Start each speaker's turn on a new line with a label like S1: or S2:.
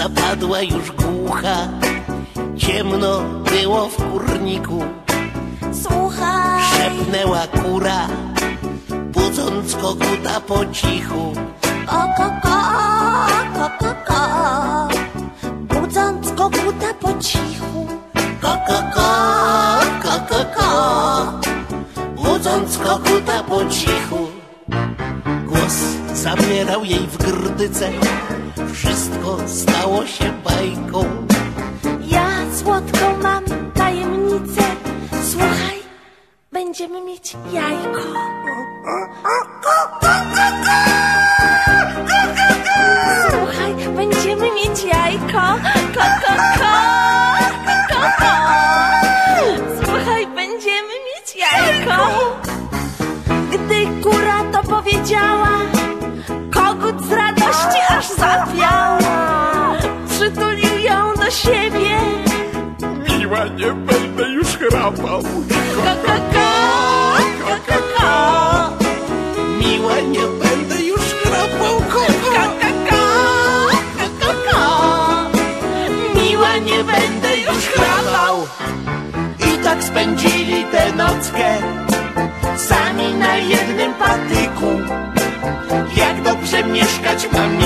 S1: zapadła już głucha. Ciemno było w kurniku,
S2: Słuchaj,
S1: szepnęła kura, budząc koguta po cichu.
S2: ko, ko, ko, ko, ko. Budząc koguta po cichu.
S1: Ko, ko, ko, ko, ko, ko. Budząc koguta po cichu. Głos zamierał jej w grdyce. Wszystko stało się bajką.
S2: Ja słodką mam tajemnicę. Słuchaj, będziemy mieć jajko. Słuchaj, będziemy mieć jajko. Ko, ko, ko, ko, ko, ko. Słuchaj, będziemy mieć jajko. Gdy kura to powiedziała,
S3: Miła, nie będę już chrapał.
S2: Ko.
S1: Miła, nie będę już chrapał
S2: ko. Miła, nie będę już chrapał.
S1: I tak spędzili tę nockę Sami na jednym patyku Jak dobrze mieszkać ma miła